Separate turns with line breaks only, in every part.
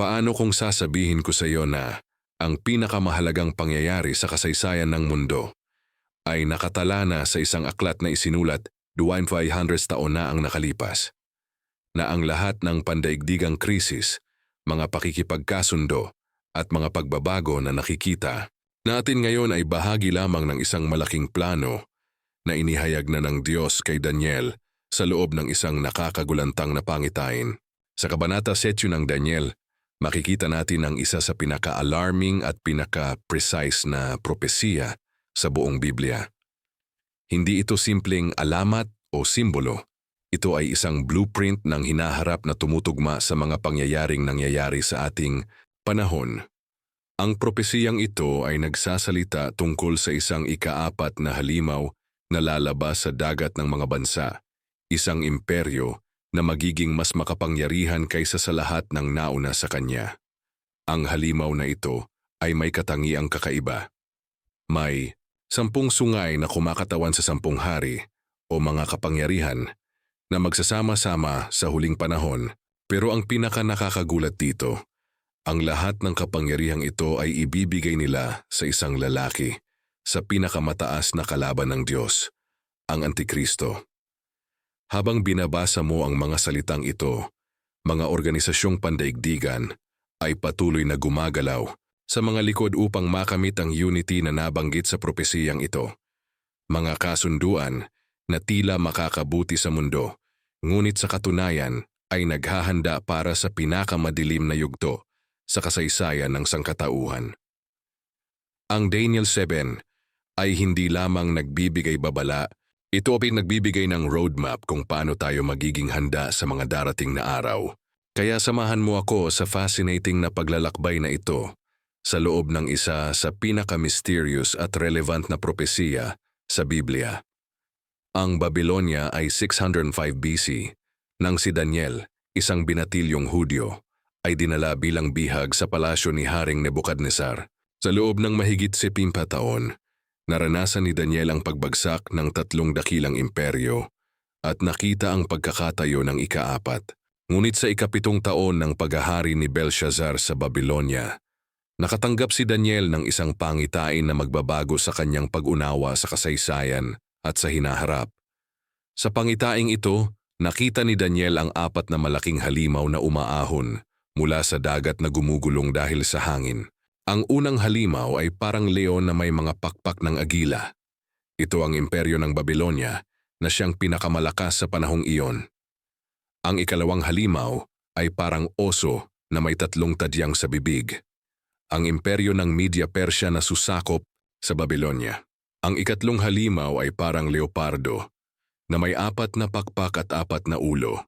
Paano kung sasabihin ko sa iyo na ang pinakamahalagang pangyayari sa kasaysayan ng mundo ay nakatala na sa isang aklat na isinulat 2,500 taon na ang nakalipas, na ang lahat ng pandaigdigang krisis, mga pakikipagkasundo at mga pagbabago na nakikita natin ngayon ay bahagi lamang ng isang malaking plano na inihayag na ng Diyos kay Daniel sa loob ng isang nakakagulantang na pangitain. Sa Kabanata 7 ng Daniel, makikita natin ang isa sa pinaka-alarming at pinaka-precise na propesiya sa buong Biblia. Hindi ito simpleng alamat o simbolo. Ito ay isang blueprint ng hinaharap na tumutugma sa mga pangyayaring nangyayari sa ating panahon. Ang propesiyang ito ay nagsasalita tungkol sa isang ikaapat na halimaw na lalabas sa dagat ng mga bansa, isang imperyo na magiging mas makapangyarihan kaysa sa lahat ng nauna sa kanya. Ang halimaw na ito ay may katangiang kakaiba. May sampung sungay na kumakatawan sa sampung hari o mga kapangyarihan na magsasama-sama sa huling panahon pero ang pinaka nakakagulat dito, ang lahat ng kapangyarihang ito ay ibibigay nila sa isang lalaki sa pinakamataas na kalaban ng Diyos, ang Antikristo. Habang binabasa mo ang mga salitang ito, mga organisasyong pandaigdigan ay patuloy na gumagalaw sa mga likod upang makamit ang unity na nabanggit sa propesiyang ito. Mga kasunduan na tila makakabuti sa mundo, ngunit sa katunayan ay naghahanda para sa pinakamadilim na yugto sa kasaysayan ng sangkatauhan. Ang Daniel 7 ay hindi lamang nagbibigay babala ito ay nagbibigay ng roadmap kung paano tayo magiging handa sa mga darating na araw. Kaya samahan mo ako sa fascinating na paglalakbay na ito sa loob ng isa sa pinaka-mysterious at relevant na propesiya sa Biblia. Ang Babylonia ay 605 BC nang si Daniel, isang binatilyong Hudyo, ay dinala bilang bihag sa palasyo ni Haring Nebukadnesar. Sa loob ng mahigit 70 taon, Naranasan ni Daniel ang pagbagsak ng tatlong dakilang imperyo at nakita ang pagkakatayo ng ikaapat. Ngunit sa ikapitong taon ng paghahari ni Belshazzar sa Babylonia, nakatanggap si Daniel ng isang pangitain na magbabago sa kanyang pag-unawa sa kasaysayan at sa hinaharap. Sa pangitaing ito, nakita ni Daniel ang apat na malaking halimaw na umaahon mula sa dagat na gumugulong dahil sa hangin. Ang unang halimaw ay parang leon na may mga pakpak ng agila. Ito ang imperyo ng Babylonia na siyang pinakamalakas sa panahong iyon. Ang ikalawang halimaw ay parang oso na may tatlong tadyang sa bibig. Ang imperyo ng Media Persia na susakop sa Babylonia. Ang ikatlong halimaw ay parang leopardo na may apat na pakpak at apat na ulo.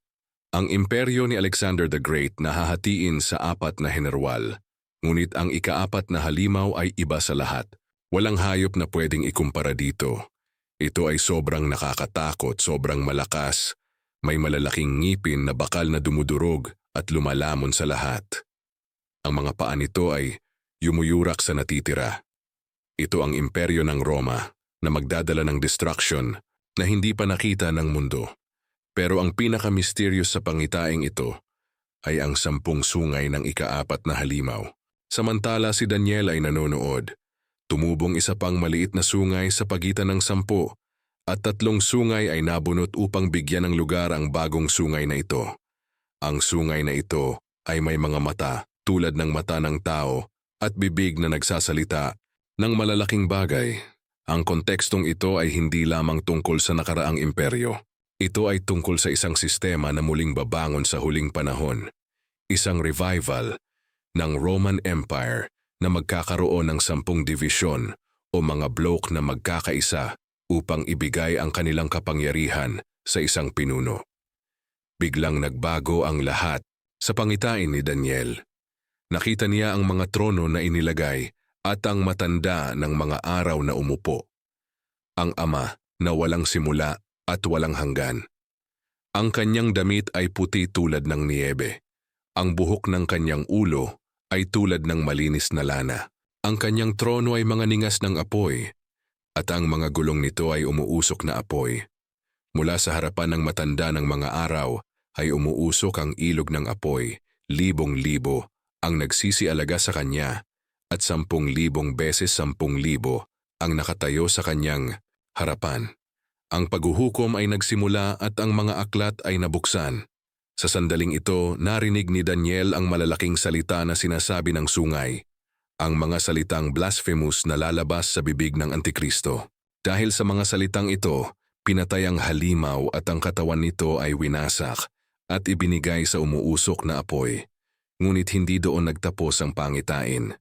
Ang imperyo ni Alexander the Great na hahatiin sa apat na henerwal Ngunit ang ikaapat na halimaw ay iba sa lahat. Walang hayop na pwedeng ikumpara dito. Ito ay sobrang nakakatakot, sobrang malakas. May malalaking ngipin na bakal na dumudurog at lumalamon sa lahat. Ang mga paa nito ay yumuyurak sa natitira. Ito ang imperyo ng Roma na magdadala ng destruction na hindi pa nakita ng mundo. Pero ang pinaka-mysterious sa pangitaing ito ay ang sampung sungay ng ikaapat na halimaw. Samantala si Daniel ay nanonood. Tumubong isa pang maliit na sungay sa pagitan ng sampo at tatlong sungay ay nabunot upang bigyan ng lugar ang bagong sungay na ito. Ang sungay na ito ay may mga mata tulad ng mata ng tao at bibig na nagsasalita ng malalaking bagay. Ang kontekstong ito ay hindi lamang tungkol sa nakaraang imperyo. Ito ay tungkol sa isang sistema na muling babangon sa huling panahon. Isang revival ng Roman Empire na magkakaroon ng sampung divisyon o mga blok na magkakaisa upang ibigay ang kanilang kapangyarihan sa isang pinuno. Biglang nagbago ang lahat sa pangitain ni Daniel. Nakita niya ang mga trono na inilagay at ang matanda ng mga araw na umupo. Ang ama na walang simula at walang hanggan. Ang kanyang damit ay puti tulad ng niebe. Ang buhok ng kanyang ulo ay tulad ng malinis na lana. Ang kanyang trono ay mga ningas ng apoy, at ang mga gulong nito ay umuusok na apoy. Mula sa harapan ng matanda ng mga araw ay umuusok ang ilog ng apoy, libong-libo ang nagsisialaga sa kanya at sampung libong beses sampung libo ang nakatayo sa kanyang harapan. Ang paghuhukom ay nagsimula at ang mga aklat ay nabuksan. Sa sandaling ito, narinig ni Daniel ang malalaking salita na sinasabi ng sungay, ang mga salitang blasphemous na lalabas sa bibig ng Antikristo. Dahil sa mga salitang ito, pinatay ang halimaw at ang katawan nito ay winasak at ibinigay sa umuusok na apoy. Ngunit hindi doon nagtapos ang pangitain.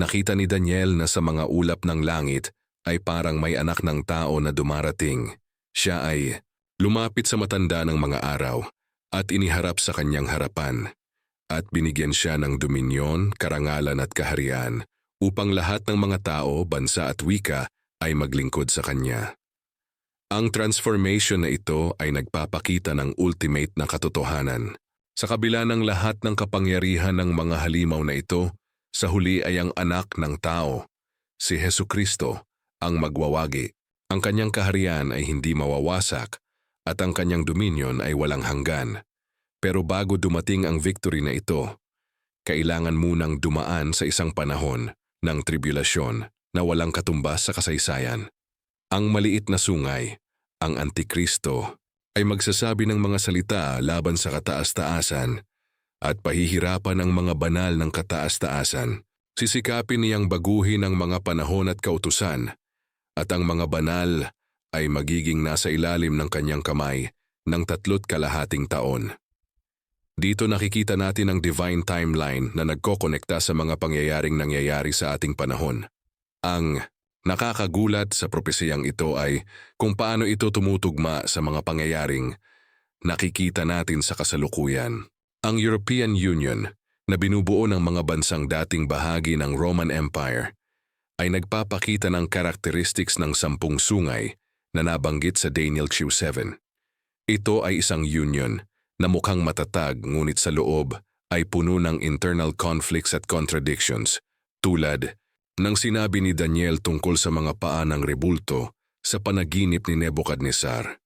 Nakita ni Daniel na sa mga ulap ng langit ay parang may anak ng tao na dumarating. Siya ay lumapit sa matanda ng mga araw at iniharap sa kanyang harapan at binigyan siya ng dominyon, karangalan at kaharian upang lahat ng mga tao, bansa at wika ay maglingkod sa kanya. Ang transformation na ito ay nagpapakita ng ultimate na katotohanan. Sa kabila ng lahat ng kapangyarihan ng mga halimaw na ito, sa huli ay ang anak ng tao, si Heso Kristo, ang magwawagi. Ang kanyang kaharian ay hindi mawawasak at ang kanyang dominion ay walang hanggan. Pero bago dumating ang victory na ito, kailangan munang dumaan sa isang panahon ng tribulasyon na walang katumbas sa kasaysayan. Ang maliit na sungay, ang Antikristo, ay magsasabi ng mga salita laban sa kataas-taasan at pahihirapan ang mga banal ng kataas-taasan. Sisikapin niyang baguhin ang mga panahon at kautusan at ang mga banal ay magiging nasa ilalim ng kanyang kamay ng tatlot kalahating taon. Dito nakikita natin ang divine timeline na nagkokonekta sa mga pangyayaring nangyayari sa ating panahon. Ang nakakagulat sa propesiyang ito ay kung paano ito tumutugma sa mga pangyayaring nakikita natin sa kasalukuyan. Ang European Union, na binubuo ng mga bansang dating bahagi ng Roman Empire, ay nagpapakita ng characteristics ng sampung sungay na nabanggit sa Daniel Q7. Ito ay isang union na mukhang matatag ngunit sa loob ay puno ng internal conflicts at contradictions tulad ng sinabi ni Daniel tungkol sa mga paa ng rebulto sa panaginip ni Nebuchadnezzar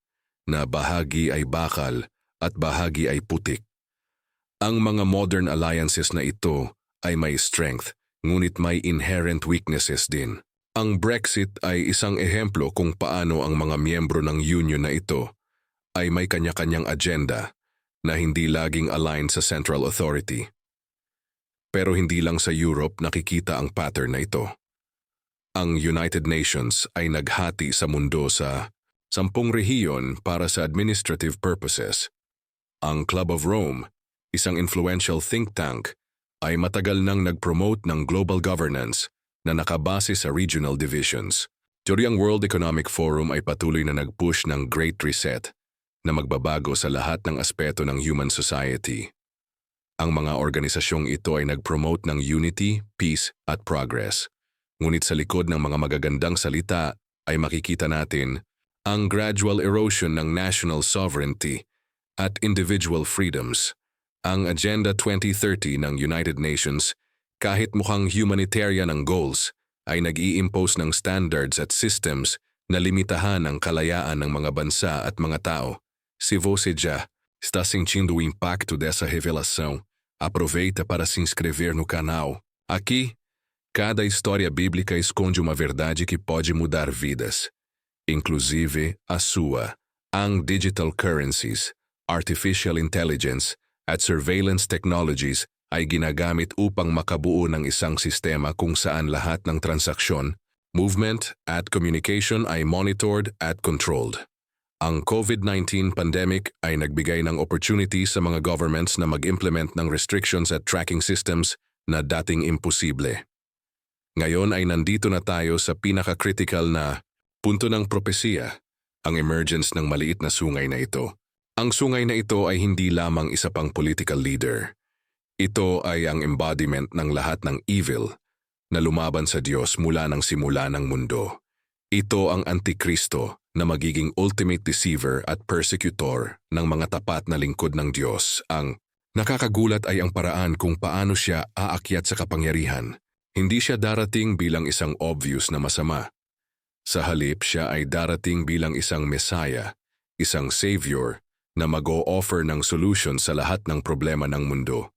na bahagi ay bakal at bahagi ay putik. Ang mga modern alliances na ito ay may strength ngunit may inherent weaknesses din. Ang Brexit ay isang ehemplo kung paano ang mga miyembro ng union na ito ay may kanya-kanyang agenda na hindi laging aligned sa central authority. Pero hindi lang sa Europe nakikita ang pattern na ito. Ang United Nations ay naghati sa mundo sa sampung rehiyon para sa administrative purposes. Ang Club of Rome, isang influential think tank, ay matagal nang nag-promote ng global governance na nakabase sa regional divisions. Teori ang World Economic Forum ay patuloy na nag-push ng Great Reset na magbabago sa lahat ng aspeto ng human society. Ang mga organisasyong ito ay nag-promote ng unity, peace at progress. Ngunit sa likod ng mga magagandang salita ay makikita natin ang gradual erosion ng national sovereignty at individual freedoms. Ang Agenda 2030 ng United Nations, kahit mukhang humanitarian ang goals, ay nag-i-impose ng standards at systems na limitahan ang kalayaan ng mga bansa at mga tao. Se você já está sentindo o impacto dessa revelação, aproveita para se inscrever no canal. Aqui, cada história bíblica esconde uma verdade que pode mudar vidas, inclusive a sua. Ang digital currencies, artificial intelligence, at surveillance technologies ay ginagamit upang makabuo ng isang sistema kung saan lahat ng transaksyon, movement at communication ay monitored at controlled. Ang COVID-19 pandemic ay nagbigay ng opportunity sa mga governments na mag-implement ng restrictions at tracking systems na dating imposible. Ngayon ay nandito na tayo sa pinaka-critical na punto ng propesiya, ang emergence ng maliit na sungay na ito. Ang sungay na ito ay hindi lamang isa pang political leader. Ito ay ang embodiment ng lahat ng evil na lumaban sa Diyos mula ng simula ng mundo. Ito ang Antikristo na magiging ultimate deceiver at persecutor ng mga tapat na lingkod ng Diyos. Ang nakakagulat ay ang paraan kung paano siya aakyat sa kapangyarihan. Hindi siya darating bilang isang obvious na masama. Sa halip siya ay darating bilang isang Messiah, isang Savior na mag-o-offer ng solution sa lahat ng problema ng mundo.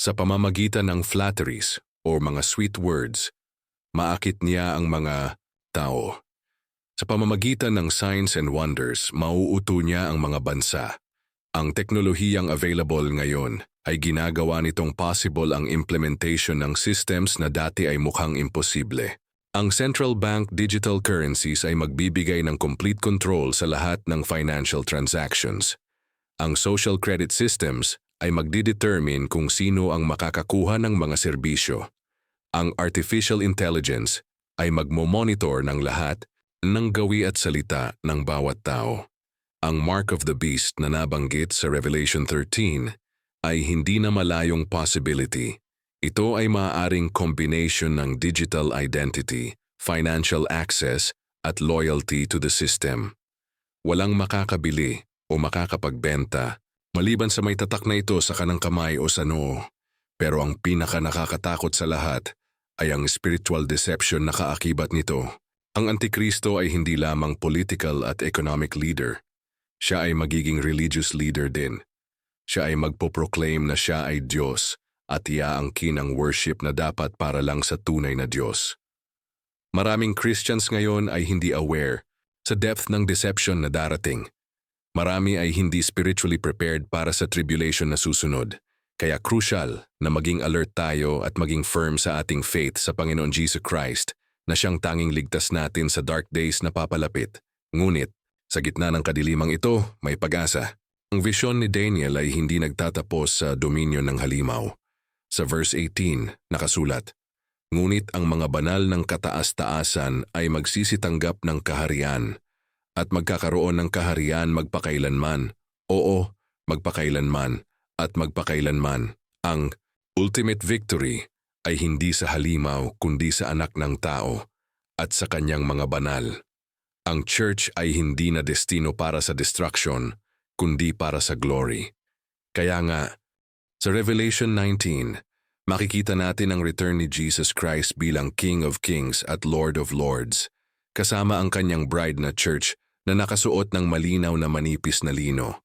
Sa pamamagitan ng flatteries o mga sweet words, maakit niya ang mga tao. Sa pamamagitan ng signs and wonders, mauuto niya ang mga bansa. Ang teknolohiyang available ngayon ay ginagawa nitong possible ang implementation ng systems na dati ay mukhang imposible. Ang central bank digital currencies ay magbibigay ng complete control sa lahat ng financial transactions. Ang social credit systems ay magdidetermine kung sino ang makakakuha ng mga serbisyo. Ang artificial intelligence ay magmo-monitor ng lahat ng gawi at salita ng bawat tao. Ang mark of the beast na nabanggit sa Revelation 13 ay hindi na malayong possibility. Ito ay maaaring combination ng digital identity, financial access, at loyalty to the system. Walang makakabili o makakapagbenta maliban sa may tatak na ito sa kanang kamay o sa noo. Pero ang pinaka nakakatakot sa lahat ay ang spiritual deception na kaakibat nito. Ang Antikristo ay hindi lamang political at economic leader. Siya ay magiging religious leader din. Siya ay magpoproclaim na siya ay Diyos at iaangkin ang worship na dapat para lang sa tunay na Diyos. Maraming Christians ngayon ay hindi aware sa depth ng deception na darating. Marami ay hindi spiritually prepared para sa tribulation na susunod. Kaya crucial na maging alert tayo at maging firm sa ating faith sa Panginoon Jesus Christ na siyang tanging ligtas natin sa dark days na papalapit. Ngunit, sa gitna ng kadilimang ito, may pag-asa. Ang visyon ni Daniel ay hindi nagtatapos sa dominyo ng halimaw. Sa verse 18, nakasulat, Ngunit ang mga banal ng kataas-taasan ay magsisitanggap ng kaharian at magkakaroon ng kaharian magpakailanman. Oo, magpakailanman at magpakailanman. Ang ultimate victory ay hindi sa halimaw kundi sa anak ng tao at sa kanyang mga banal. Ang church ay hindi na destino para sa destruction kundi para sa glory. Kaya nga, sa Revelation 19, makikita natin ang return ni Jesus Christ bilang King of Kings at Lord of Lords, kasama ang kanyang bride na church na nakasuot ng malinaw na manipis na lino.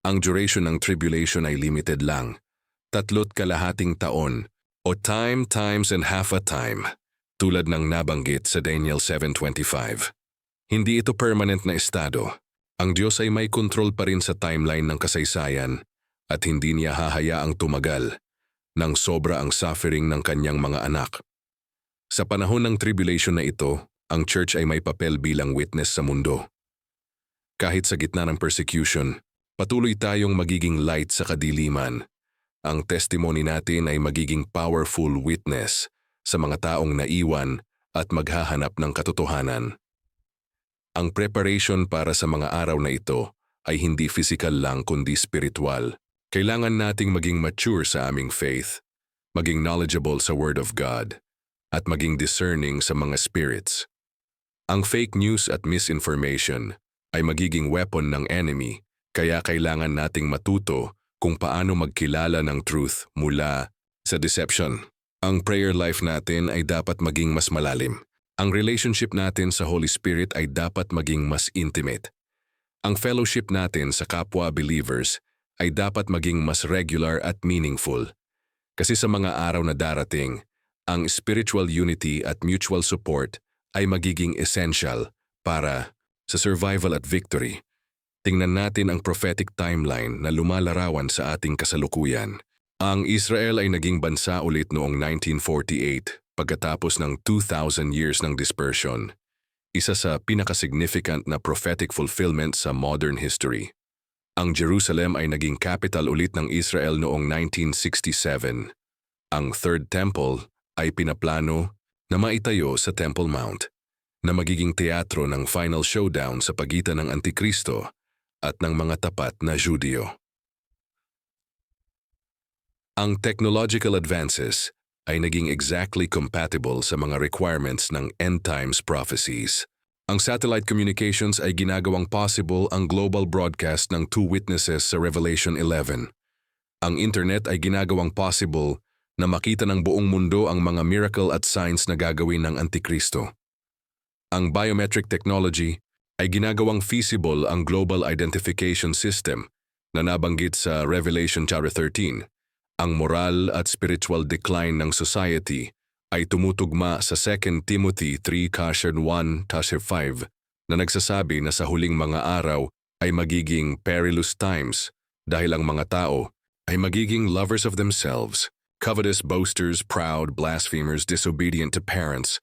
Ang duration ng tribulation ay limited lang, tatlot kalahating taon o time times and half a time, tulad ng nabanggit sa Daniel 7.25. Hindi ito permanent na estado. Ang Diyos ay may kontrol pa rin sa timeline ng kasaysayan at hindi niya hahayaang tumagal nang sobra ang suffering ng kanyang mga anak. Sa panahon ng tribulation na ito, ang church ay may papel bilang witness sa mundo. Kahit sa gitna ng persecution, patuloy tayong magiging light sa kadiliman. Ang testimony natin ay magiging powerful witness sa mga taong naiwan at maghahanap ng katotohanan. Ang preparation para sa mga araw na ito ay hindi physical lang kundi spiritual. Kailangan nating maging mature sa aming faith, maging knowledgeable sa Word of God, at maging discerning sa mga spirits. Ang fake news at misinformation ay magiging weapon ng enemy, kaya kailangan nating matuto kung paano magkilala ng truth mula sa deception. Ang prayer life natin ay dapat maging mas malalim. Ang relationship natin sa Holy Spirit ay dapat maging mas intimate. Ang fellowship natin sa kapwa believers ay dapat maging mas regular at meaningful. Kasi sa mga araw na darating, ang spiritual unity at mutual support ay magiging essential para sa survival at victory. Tingnan natin ang prophetic timeline na lumalarawan sa ating kasalukuyan. Ang Israel ay naging bansa ulit noong 1948 pagkatapos ng 2,000 years ng dispersion, isa sa pinakasignificant na prophetic fulfillment sa modern history. Ang Jerusalem ay naging capital ulit ng Israel noong 1967. Ang Third Temple ay pinaplano na maitayo sa Temple Mount, na magiging teatro ng final showdown sa pagitan ng Antikristo at ng mga tapat na Judyo. Ang technological advances ay naging exactly compatible sa mga requirements ng end times prophecies. Ang satellite communications ay ginagawang possible ang global broadcast ng two witnesses sa Revelation 11. Ang internet ay ginagawang possible na makita ng buong mundo ang mga miracle at signs na gagawin ng Antikristo. Ang biometric technology ay ginagawang feasible ang Global Identification System na nabanggit sa Revelation chapter 13 Ang moral at spiritual decline ng society ay tumutugma sa 2 Timothy 3 Caution 1 5 na nagsasabi na sa huling mga araw ay magiging perilous times dahil ang mga tao ay magiging lovers of themselves, covetous boasters, proud, blasphemers, disobedient to parents,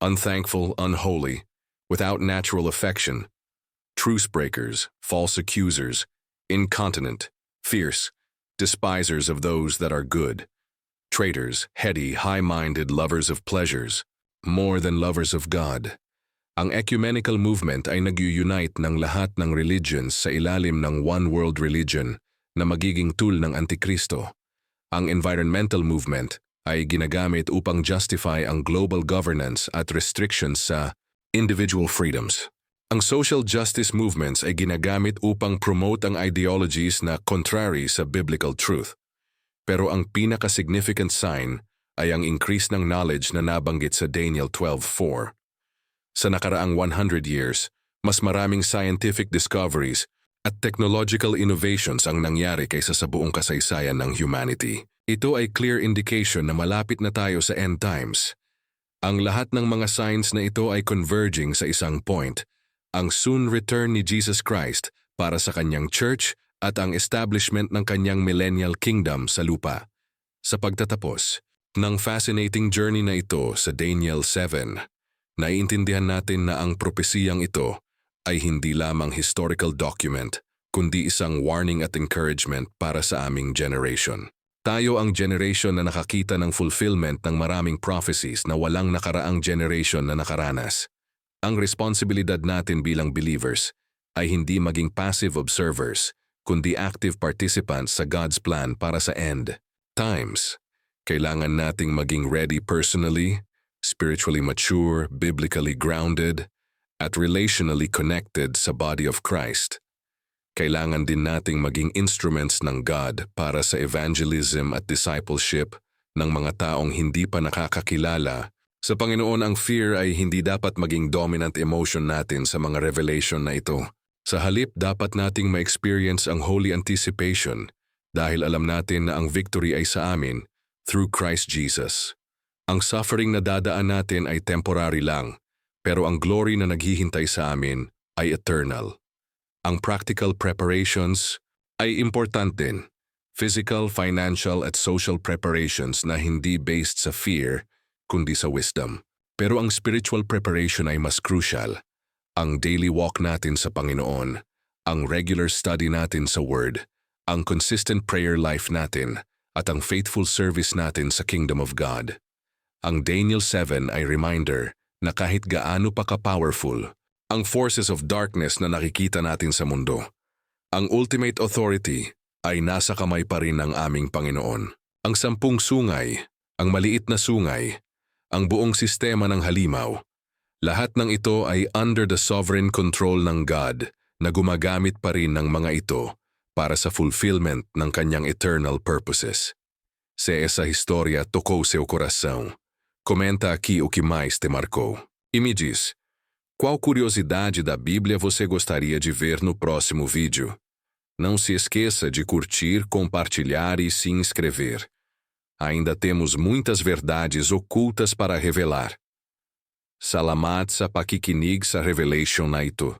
unthankful, unholy, without natural affection, truce breakers, false accusers, incontinent, fierce, despisers of those that are good, traitors, heady, high-minded lovers of pleasures, more than lovers of God. Ang ecumenical movement ay nag-unite ng lahat ng religions sa ilalim ng one world religion na magiging tool ng Antikristo. Ang environmental movement ay ginagamit upang justify ang global governance at restrictions sa individual freedoms. Ang social justice movements ay ginagamit upang promote ang ideologies na contrary sa biblical truth. Pero ang pinaka-significant sign ay ang increase ng knowledge na nabanggit sa Daniel 12.4. Sa nakaraang 100 years, mas maraming scientific discoveries at technological innovations ang nangyari kaysa sa buong kasaysayan ng humanity. Ito ay clear indication na malapit na tayo sa end times. Ang lahat ng mga signs na ito ay converging sa isang point, ang soon return ni Jesus Christ para sa kanyang church at ang establishment ng kanyang millennial kingdom sa lupa. Sa pagtatapos ng fascinating journey na ito sa Daniel 7, naiintindihan natin na ang propesiyang ito ay hindi lamang historical document, kundi isang warning at encouragement para sa aming generation. Tayo ang generation na nakakita ng fulfillment ng maraming prophecies na walang nakaraang generation na nakaranas. Ang responsibilidad natin bilang believers ay hindi maging passive observers, kundi active participants sa God's plan para sa end. Times, kailangan nating maging ready personally, spiritually mature, biblically grounded, at relationally connected sa body of Christ. Kailangan din nating maging instruments ng God para sa evangelism at discipleship ng mga taong hindi pa nakakakilala. Sa Panginoon ang fear ay hindi dapat maging dominant emotion natin sa mga revelation na ito. Sa halip dapat nating ma-experience ang holy anticipation dahil alam natin na ang victory ay sa amin through Christ Jesus. Ang suffering na dadaan natin ay temporary lang, pero ang glory na naghihintay sa amin ay eternal. Ang practical preparations ay important din. Physical, financial at social preparations na hindi based sa fear, kundi sa wisdom. Pero ang spiritual preparation ay mas crucial. Ang daily walk natin sa Panginoon, ang regular study natin sa Word, ang consistent prayer life natin, at ang faithful service natin sa Kingdom of God. Ang Daniel 7 ay reminder na kahit gaano pa ka-powerful, ang forces of darkness na nakikita natin sa mundo, ang ultimate authority ay nasa kamay pa rin ng aming Panginoon. Ang sampung sungay, ang maliit na sungay, ang buong sistema ng halimaw, lahat ng ito ay under the sovereign control ng God na gumagamit pa rin ng mga ito para sa fulfillment ng kanyang eternal purposes. Se essa história tocou seu coração, Comenta aqui o que mais te marcou. E me diz, qual curiosidade da Bíblia você gostaria de ver no próximo vídeo? Não se esqueça de curtir, compartilhar e se inscrever. Ainda temos muitas verdades ocultas para revelar. Salamat sa pakikinig sa Revelation na ito.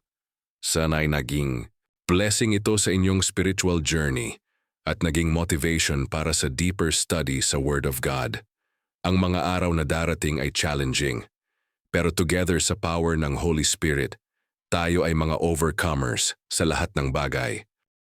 Sana'y naging blessing ito sa inyong spiritual journey at naging motivation para sa deeper study sa Word of God. Ang mga araw na darating ay challenging, pero together sa power ng Holy Spirit, tayo ay mga overcomers sa lahat ng bagay.